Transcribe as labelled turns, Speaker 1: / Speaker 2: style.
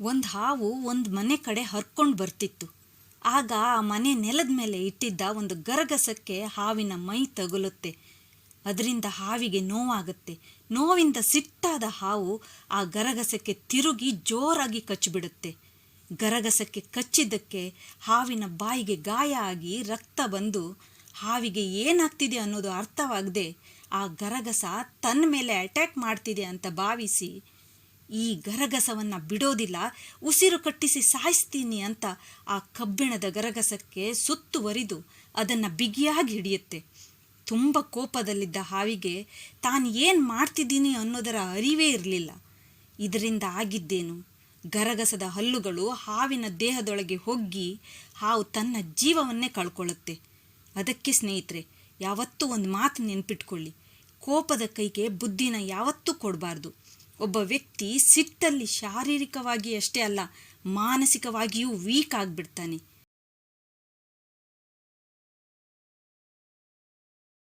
Speaker 1: ಒಂದು ಹಾವು ಒಂದು ಮನೆ ಕಡೆ ಹರ್ಕೊಂಡು ಬರ್ತಿತ್ತು. ಆಗ ಆ ಮನೆ ನೆಲದ ಮೇಲೆ ಇಟ್ಟಿದ್ದ ಒಂದು ಗರಗಸಕ್ಕೆ ಹಾವಿನ ಮೈ ತಗುಲುತ್ತೆ. ಅದರಿಂದ ಹಾವಿಗೆ ನೋವಾಗುತ್ತೆ. ನೋವಿಂದ ಸಿಟ್ಟಾದ ಹಾವು ಆ ಗರಗಸಕ್ಕೆ ತಿರುಗಿ ಜೋರಾಗಿ ಕಚ್ಚಿಬಿಡುತ್ತೆ ಗರಗಸಕ್ಕೆ ಕಚ್ಚಿದ್ದಕ್ಕೆ ಹಾವಿನ ಬಾಯಿಗೆ ಗಾಯ ಆಗಿ ರಕ್ತ ಬಂದು ಹಾವಿಗೆ ಏನಾಗ್ತಿದೆ ಅನ್ನೋದು ಅರ್ಥವಾಗದೆ ಆ ಗರಗಸ ತನ್ನ ಮೇಲೆ ಅಟ್ಯಾಕ್ ಮಾಡ್ತಿದೆ ಅಂತ ಭಾವಿಸಿ ಈ ಗರಗಸವನ್ನು ಬಿಡೋದಿಲ್ಲ, ಉಸಿರು ಕಟ್ಟಿಸಿ ಸಾಯಿಸ್ತೀನಿ ಅಂತ ಆ ಕಬ್ಬಿಣದ ಗರಗಸಕ್ಕೆ ಸುತ್ತುವರಿದು ಅದನ್ನು ಬಿಗಿಯಾಗಿ ಹಿಡಿಯುತ್ತೆ. ತುಂಬ ಕೋಪದಲ್ಲಿದ್ದ ಹಾವಿಗೆ ತಾನು ಏನು ಮಾಡ್ತಿದ್ದೀನಿ ಅನ್ನೋದರ ಅರಿವೇ ಇರಲಿಲ್ಲ. ಇದರಿಂದ ಆಗಿದ್ದೇನು? ಗರಗಸದ ಹಲ್ಲುಗಳು ಹಾವಿನ ದೇಹದೊಳಗೆ ಹೊಗ್ಗಿ ಹಾವು ತನ್ನ ಜೀವವನ್ನೇ ಕಳ್ಕೊಳ್ಳುತ್ತೆ. ಅದಕ್ಕೆ ಸ್ನೇಹಿತರೆ, ಯಾವತ್ತೂ ಒಂದು ಮಾತು ನೆನ್ಪಿಟ್ಕೊಳ್ಳಿ. ಕೋಪದ ಕೈಗೆ ಬುದ್ಧಿನ ಯಾವತ್ತೂ ಕೊಡಬಾರ್ದು. ಒಬ್ಬ ವ್ಯಕ್ತಿ ಸಿಟ್ಟಲ್ಲಿ ಶಾರೀರಿಕವಾಗಿ ಅಷ್ಟೇ ಅಲ್ಲ ಮಾನಸಿಕವಾಗಿಯೂ ವೀಕ್ ಆಗಿಬಿಡ್ತಾನೆ.